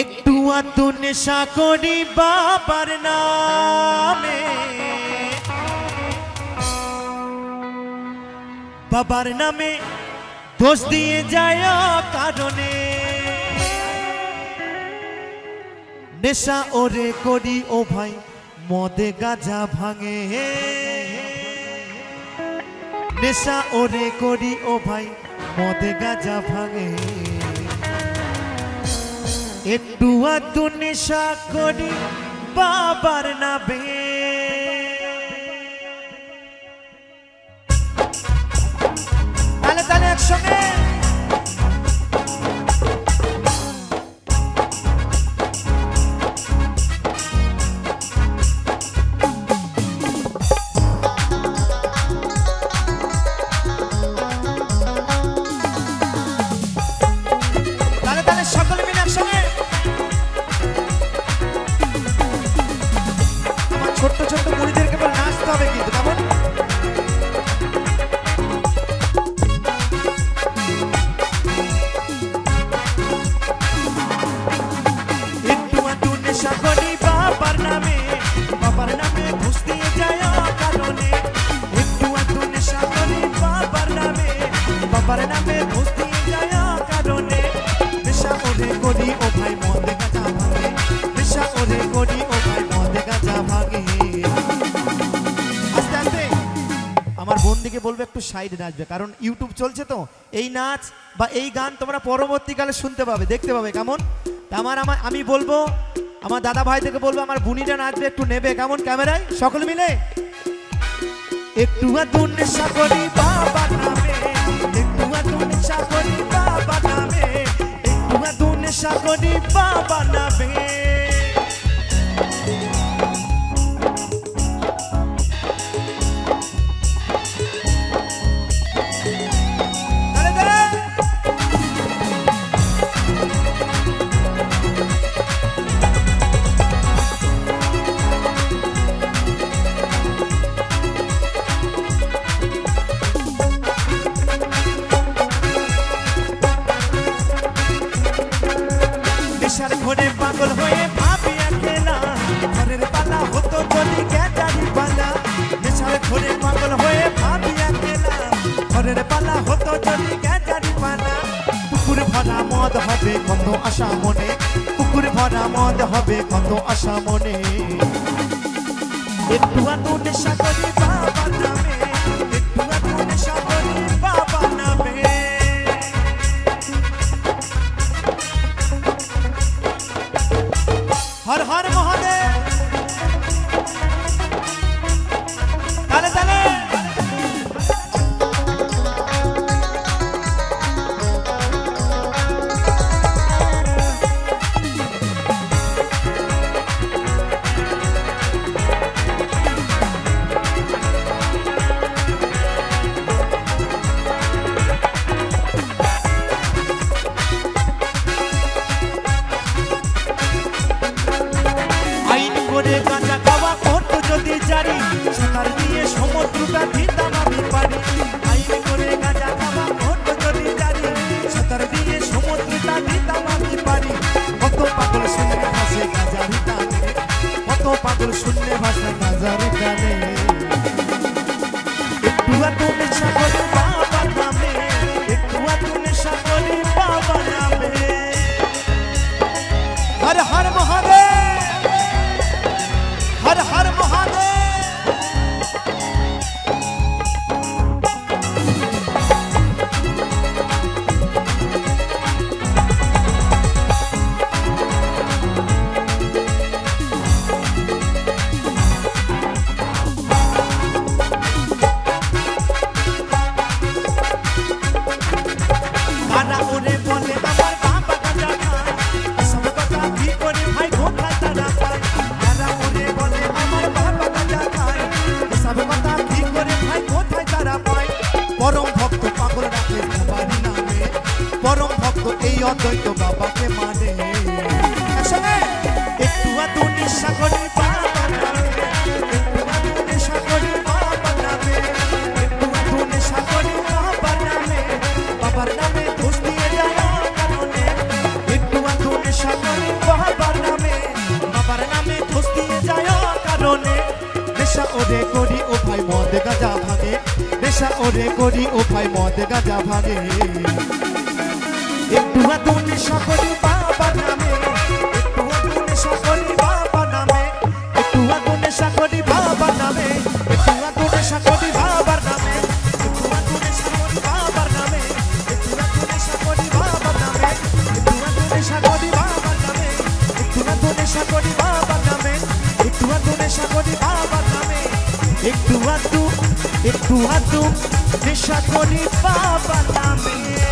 একটু আতো নেশা করি বাবার নামে। বাবার নামে দোষ দিয়ে যায় কারণে নেশা ওরে করি ও ভাই, মদে গাজা ভাঙে। নেশা ওরে করি ও ভাই, মদে গাজা ভাঙে। একটু আতু নেশা করি বাবার না নাবে তাহলে তাহলে একসঙ্গে। হবে কিন্তু কেমন? একটু আধটু বন্ধুকে বলব একটু সাইডে নাচবে, কারণ ইউটিউব চলছে তো। এই নাচ বা এই গান তোমরা পরবর্তীকালে শুনতে পাবে, দেখতে পাবে, কেমন? আমার আমার আমি বলব, আমার দাদা ভাই থেকে বলব, আমার বুনিটা নাচবে, একটু নেবে, কেমন? ক্যামেরায়? সকলে মিলে? একটু নেশা করি নামে একটু নেশা করি নামে একটু নেশা করি নামে ঘরে পাগল হয়ে ভাবি একলা। ঘরের পালা হতো যদি গ্যাটারি পালা। নেশার ঘরে পাগল হয়ে ভাবি একলা। ঘরের পালা হতো যদি গ্যাটারি পালা। পুকুর ভরা মদ হবে কত আশা মনে। পুকুর ভরা মদ হবে কত আশা মনে। একটু আধটু নেশা হর হর মহাদেব। একটু আধু নিঃশা করি বাবার নামে দোষ দিয়ে জানা ওরে করি ও ভাই মদ গাজা ভাঙে নেশা ওরে করি ও ভাই মদ গাজা ভাঙে একটু আধটু বাবা নামে একটু নেশা করি বাবা নামে, একটু আধটু নেশা বাবা নামে, একটু আধটু নেশা বাবার নামে, একটু আধটু নেশা বাবার নামে, একটু আধটু নেশা বাবার নামে, একটু আধটু নেশা বাবার নামে, একটু আধটু নেশা বাবার নামে, একটু আধটু নেশা বাবার নামে একটু আধটু একটু আধটু নেশা করি বাবার নামে।